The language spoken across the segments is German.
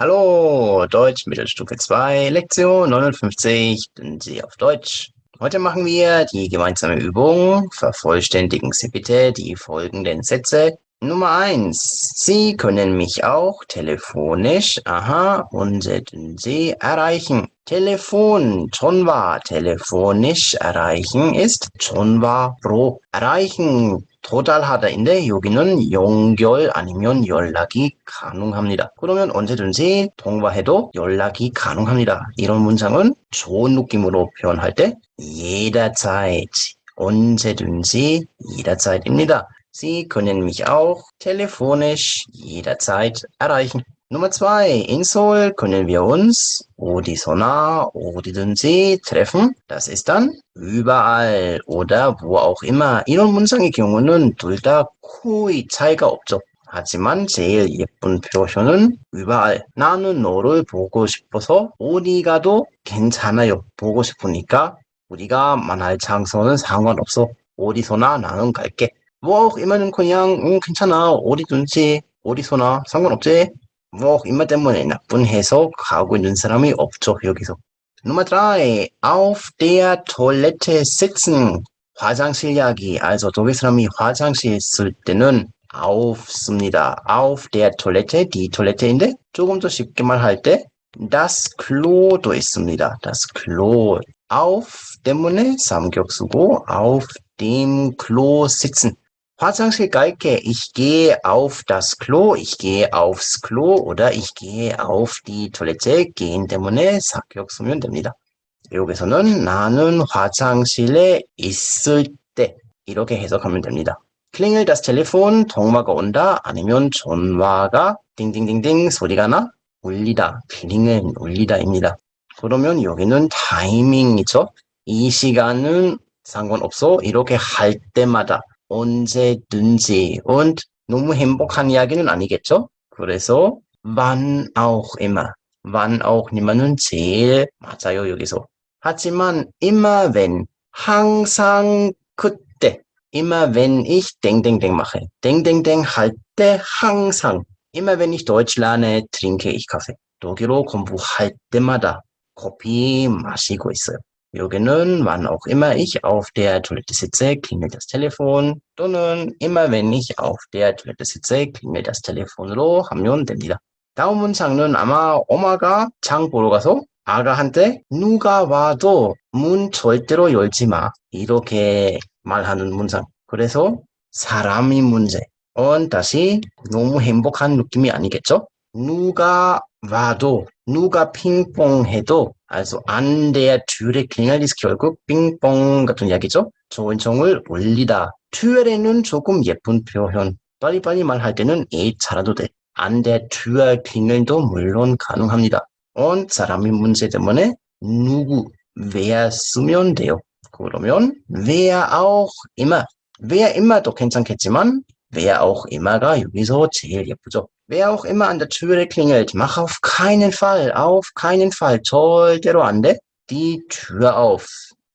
Hallo, Deutsch Mittelstufe 2, Lektion 59, Sie auf Deutsch. Heute machen wir die gemeinsame Übung. Vervollständigen Sie bitte die folgenden Sätze. Nummer 1. Sie können mich auch telefonisch, aha, und Sie erreichen. Telefon, Tonwa, telefonisch erreichen ist Tonwa Pro. Erreichen, 도달하다인데 여기는 연결 아니면 연락이 가능합니다. 그러면 언제든지 통화해도 연락이 가능합니다. 이런 문장은 좋은 느낌으로 표현할 때 jederzeit, 언제든지 jederzeit입니다. Sie können mich auch telefonisch jederzeit erreichen. Nummer zwei, in Seoul können wir uns 어디서나 어디든지 treffen. Das ist dann überall oder wo auch immer. 이런 문장의 경우는 둘다 거의 차이가 없죠. 하지만 제일 예쁜 표현은 überall. 나는 너를 보고 싶어서 어디 가도 괜찮아요. 보고 싶으니까 우리가 만날 장소는 상관없어. 어디서나 나는 갈게. 뭐 immer는 그냥 음, 괜찮아. 어디든지 어디서나 상관없지. 뭐 immer 때문에 나쁜 해석 하고 있는 사람이 없죠 여기서. Nummer drei, auf der Toilette sitzen. 화장실 이야기. Also 독일 사람이 화장실 쓸 때는 auf습니다. auf der Toilette, die Toilette인데 조금 더 쉽게 말할 때 das Klo도 있습니다. das Klo. auf 때문에 삼격수고 auf dem Klo sitzen. 화장실 갈게. Ich gehe auf das Klo, ich gehe aufs Klo oder ich gehe auf die Toilette. gehen 때문에 사격 쓰면 됩니다. 여기서는 나는 화장실에 있을 때 이렇게 해석하면 됩니다. klingelt das Telefon, 통화가 온다 아니면 전화가 띵띵띵띵 소리가 나 울리다, klingel 울리다입니다. 그러면 여기는 타이밍이죠. 이 시간은 상관없어 이렇게 할 때마다 언제든지 und 너무 행복한 이야기는 아니겠죠? 그래서 wann auch immer, wann auch nimmer는 제일 맞아요 여기서. 하지만 immer wenn, 항상 그때, immer wenn ich 땡땡땡 mache, 땡땡땡 할 때 항상, immer wenn ich Deutsch lerne, trinke ich Kaffee. 독일어 공부할 때마다 커피 마시고 있어요. 여기는 wann auch immer ich auf der Toilette sitze, klingelt das Telefon. 또는 immer wenn ich auf der Toilette sitze, klingelt das Telefon으로 하면 됩니다. 다음 문장은 아마 엄마가 장 보러 가서 아가한테 누가 와도 문 절대로 열지 마. 이렇게 말하는 문장. 그래서 사람이 문제. 은 다시 너무 행복한 느낌이 아니겠죠? 누가 와도 누가 핑퐁 해도 also an der Türe klingelt ist 결국 빙봉 같은 이야기죠. 좋은 종을 올리다. 튜엘에는 조금 예쁜 표현. 빨리빨리 말할 때는 에 잘라도 돼. an der klingel도 물론 가능합니다. und 사람이 문제 때문에 누구, wer 쓰면 돼요. 그러면 wer auch immer. wer immer도 괜찮겠지만 wer auch immer가 여기서 제일 예쁘죠. Wer auch immer an der Türe klingelt, mach auf keinen Fall, auf keinen Fall, 절대로 안 돼. Die Tür auf.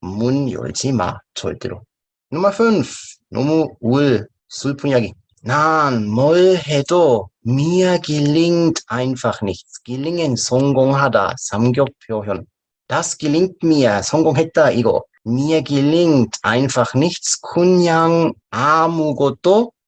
문 열지 마, 절대로. Nummer 5. 너무 울, 슬픈 이야기. 난 뭘 해도 mir gelingt einfach nichts. gelingen, 성공하다, 삼격 표현. Das gelingt mir, 성공했다, 이거. mir gelingt einfach nichts. 그냥 아무것도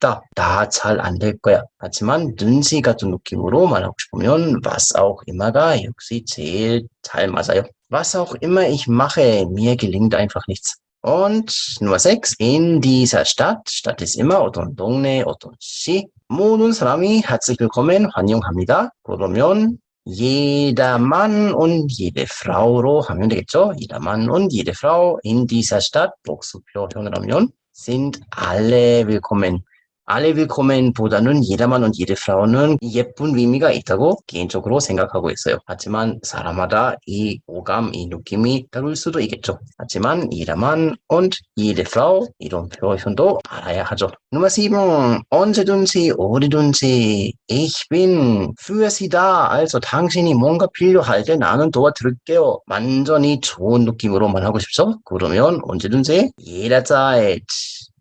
다. 다 잘 안 될 거야. 하지만 눈치 같은 느낌으로 말하고 싶으면 was auch immer가 역시 제일 잘 맞아요. Was auch immer ich mache, mir gelingt einfach nichts. Und Nummer 6. In dieser Stadt, Stadt ist immer 어떤 동네, 어떤 시, 모든 사람이 herzlich willkommen, 환영합니다. 그러면 jeder Mann und jede Frau로 하면 되겠죠? Jeder Mann und jede Frau in dieser Stadt, 복수 표현을 하면 sind alle willkommen. Alle willkommen보다는 und jede Frau는 예쁜 의미가 있다고 개인적으로 생각하고 있어요. 하지만 사람마다 이 오감, 이 느낌이 다를 수도 있겠죠. 하지만 jedermann und jede Frau 이런 표현도 알아야 하죠. Nummer 7. 언제든지 어디든지 ich bin für sie da. Also 당신이 뭔가 필요할 때 나는 도와드릴게요. 완전히 좋은 느낌으로만 하고 싶죠? 그러면 언제든지 jederzeit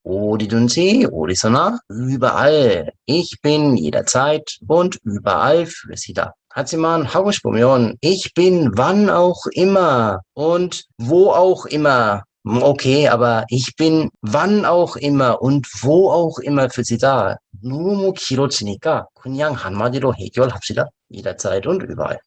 어디든지 어디서나 überall. Ich bin jederzeit und überall für Sie da. 하지만 하고 싶으면 ich bin wann auch immer und wo auch immer. Okay, aber ich bin wann auch immer und wo auch immer für Sie da. 너무 길어지니까 그냥 한마디로 해결합시다. jederzeit und überall.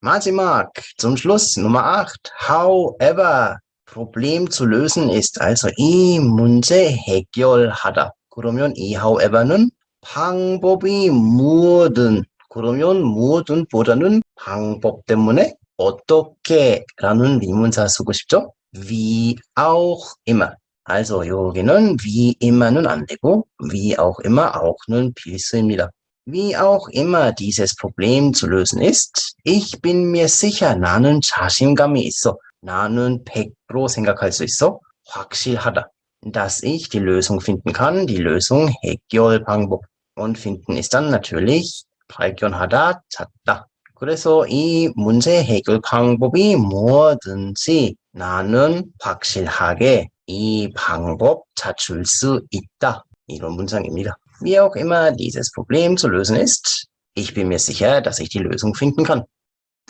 마지막 zum Schluss Nummer 8. However Problem zu lösen ist. Also 이 문제 해결하다. 그러면 이 however는 방법이 무엇든 그러면 무엇든 보다는 방법 때문에 어떻게 라는 의문사 쓰고 싶죠? Wie auch immer. Also 여기는 wie immer는 안 되고 wie auch immer auch는 필수입니다. Wie auch immer dieses Problem zu lösen ist, ich bin mir sicher 나는 자신감이 있어. 나는 100% 생각할 수 있어. 확실하다. Dass ich die Lösung finden kann. Die Lösung 해결 방법. Und finden ist dann natürlich 발견하다, 찾다. 그래서 이 문제 해결 방법이 뭐든지 나는 확실하게 이 방법 찾을 수 있다. 이런 문장입니다. Wie auch immer dieses Problem zu lösen ist, ich bin mir sicher, dass ich die Lösung finden kann.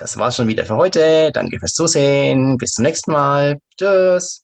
Das war's schon wieder für heute. Danke fürs Zusehen. Bis zum nächsten Mal. Tschüss.